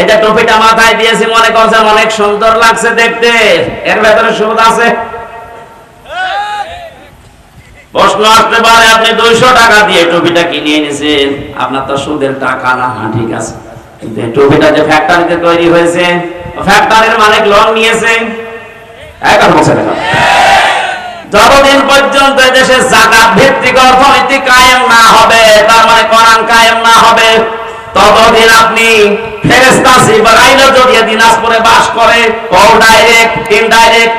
এটা টুপিটা মাথায় দিয়েছি, মনে করছেন অনেক সুন্দর লাগছে দেখতে। এর ভেতরে সুদ আছে। প্রশ্ন আসতে পারে, আপনি দুইশো টাকা দিয়ে টুপিটা কিনে এনেছেন আপনার তো সুদের টাকা না হ্যাঁ ঠিক আছে। কিন্তু টুপিটা যে ফ্যাক্টরিতে তৈরি হয়েছে ফ্যাক্টরির মালিক লোন নিয়েছে। এখন। বলছে যতদিন পর্যন্ত দেশে জাকাত ভিত্তিক অর্থনীতি কায়েম না হবে, তার মানে কোরআন কায়েম না হবে ততদিন আপনি ফেরেস্তা যদি দিনাজপুরে বাস করে ও ডাইরেক্ট ইনডাইরেক্ট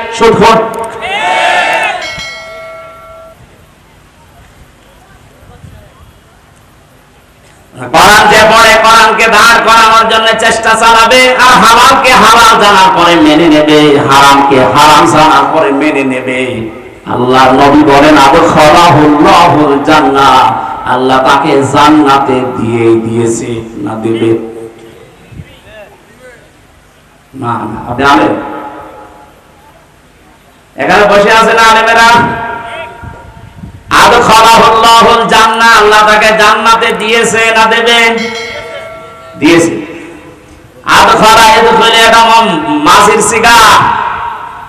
করানোর জন্য চেষ্টা চালাবে, আর হালালকে হালাল জানার পরে মেনে নেবে, হারামকে হারাম জানার পরে মেনে নেবে। আল্লাহর নবী বলেন আবু খলাহুল্লাহুল জান্নাহ। আল্লাহ তাকে জান্নাতে দিয়ে দিয়েছে, না দেবে? না আপনি এখানে বসে না মাসির সিগা।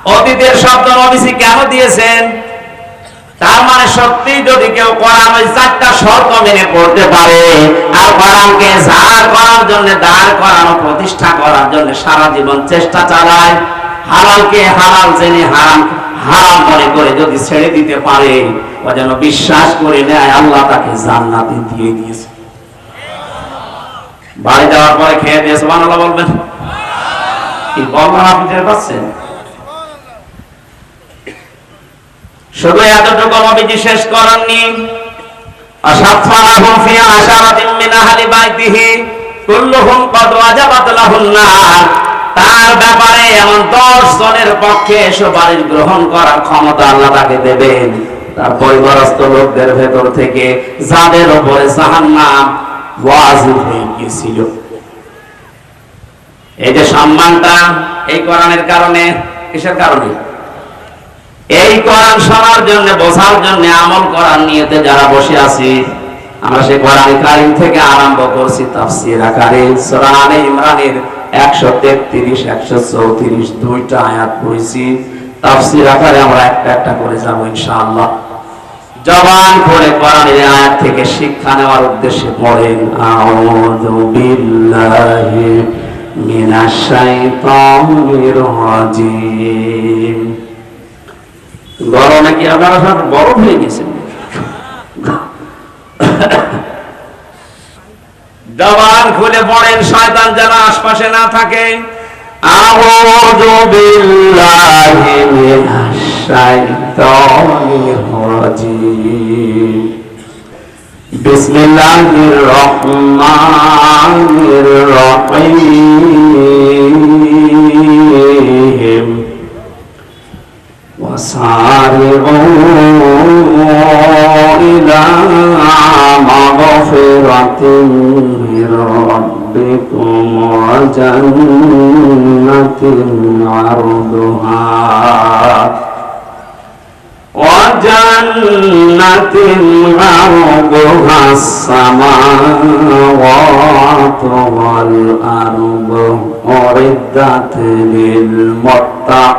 অতীতের শব্দ নবীজি কেন দিয়েছেন? তার মানে সত্যি যদি কেউ কোরআন ওই চারটা শর্ত মেনে পড়তে পারে, আর কোরআনকে ঝাড় করার জন্য দাঁড় করানো, প্রতিষ্ঠা করার জন্য সারা জীবন চেষ্টা চালায়, হালালকে হালাল জেনে হারাম হারাম মনে করে যদি ছেড়ে দিতে পারে, ও যেন বিশ্বাস করে নেয়, আল্লাহ তাকে জান্নাতে দিয়ে দিয়েছে। বাড়ি যাওয়ার পরে খেয়ে দিয়ে সুবহানাল্লাহ বলবেন। কি বলবেন আপনি পাচ্ছেন? শুধু এতটুকু নবীজি শেষ করেননি। তার ব্যাপারে এমন 10 জনের পক্ষে সুপারিশ গ্রহণ করার ক্ষমতা আল্লাহ তাকে দেবেন। তার পরিবারস্থ লোকদের ভেতর থেকে যাদের গিয়েছিল। এই যে সম্মানটা এই কোরআনের কারণে, কিসের কারণে? এই কোরআন শোনার জন্য, বোঝার জন্য, আমল করার নিয়তে যারা বসে আছি, আমরা সেই কোরআন কারিম থেকে আরম্ভ করছি তাফসির আকারে। সূরা আলে ইমরানের 133 134 দুইটা আয়াত পড়েছি। তাফসির আকারে আমরা একটা একটা করে যাব ইনশাআল্লাহ। জবান করে কোরআনের আয়াত থেকে শিক্ষা নেওয়ার উদ্দেশ্যে পড়েন, আউযু বিল্লাহি মিনাশ শাইতানির রাজিম। গরমে কি আপনারা সব বরফ হয়ে গেছেন জবান খুলে পড়েন শয়তান যেন আশপাশে না থাকে। আউযু বিল্লাহি মিনাশ শাইতানির রাজিম। বিসমিল্লাহির রহমানির রহিম। وسارعوا إلى مغفرة من ربكم وجنة عرضها وجنة عرضها السماوات والأرض أعدت للمتقين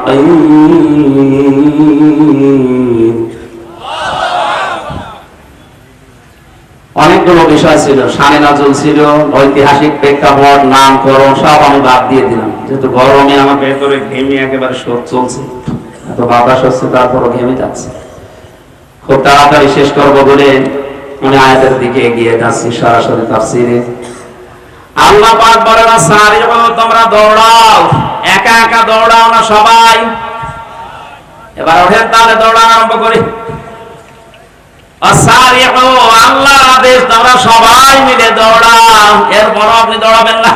অনেকগুলো বিষয় ছিল সানে নাজুল ছিল ঐতিহাসিক প্রেক্ষাপট নামকরণ সব আমি বাদ দিয়ে দিলাম যেহেতু গরমে আমার ভেতরে ঘেমে একেবারে শোধ চলছে এত বাতাস হচ্ছে তারপরও ঘেমে যাচ্ছে খুব তাড়াতাড়ি শেষ করবো বলে আমি আয়াতের দিকে এগিয়ে যাচ্ছি সরাসরি তাফসিরে আল্লাহ পাক বলে না সারি তোমরা দৌড়াও। একা একা দৌড়াও না সবাই। এবার ওঠেন তাহলে দৌড়ানো আরম্ভ করি। আল্লাহর আদেশ তোমরা সবাই মিলে দৌড়াও। এরপর আপনি দৌড়াবেন না।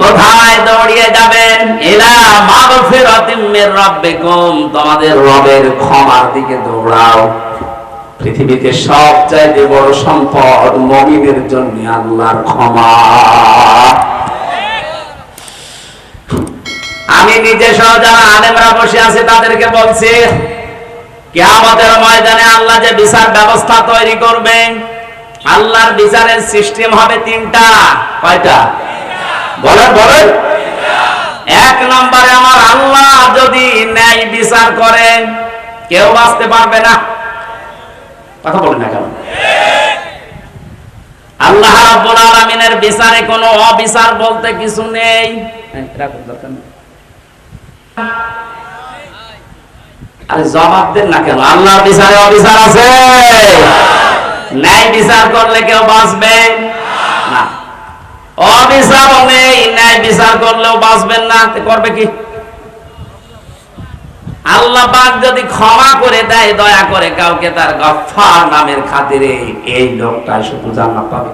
কোথায় দৌড়িয়ে যাবেন? ইলা মাগফিরাতিম মির রাব্বিকুম। তোমাদের রবের ক্ষমার দিকে দৌড়াও। পৃথিবীতে সবচাইতে বড় সম্পদ মুমিনের জন্য আল্লাহর ক্ষমা। আমি নিজে সহ যারা আলেমরা বসে আছে তাদেরকে বলছি ময়দানে আল্লাহ যে বিচার ব্যবস্থা তৈরি করবেন আল্লাহর বিচারের সিস্টেম হবে তিনটা। কয়টা? বলেন বলেন। এক নম্বরে আমার আল্লাহ যদি ন্যায় বিচার করেন, কেউ বাঁচতে পারবে না। কথা বলেন না কেন? আল্লাহ রাব্বুল আলামিনের বিচারে কোনো অবিচার বলতে কিছু নেই। হ্যাঁ, নেই। আরে জবাব দেন না কেন? আল্লাহর বিচারে অবিচার আছে। ন্যায় বিচার করলে কেউ বাঁচবে? না। অবিচারও নেই ন্যায় বিচার করলেও বাঁচবেন না। করবে কি? আল্লাহ পাক যদি ক্ষমা করে দেয়, দয়া করে কাউকে তার গফফার নামের খাতিরে এই লোকটা শুধু জান্নাত পাবে।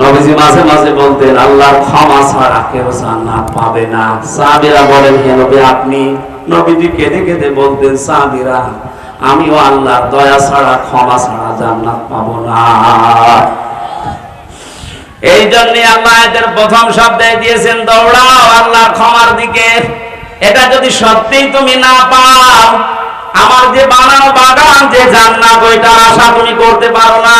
নবীজি মাঝে মাঝে বলতেন আল্লাহর ক্ষমা ছাড়া কেউ জান্নাত পাবে না। সাহাবীরা বলেন, হে নবী, আপনি নবীজি কেঁদে কেঁদে বলতেন, সাহাবীরা, আমিও আল্লাহর দয়া ছাড়া, ক্ষমা ছাড়া জান্নাত পাবো না। এই জন্য আল্লাহ এদের প্রথম শব্দে দিয়েছেন, দৌড়াও আল্লাহ ক্ষমার দিকে। এটা যদি সত্যিই তুমি না পাও, আমার যে বানানো বাগান, যে জান্নাত, ওইটার আশা তুমি করতে পারো না।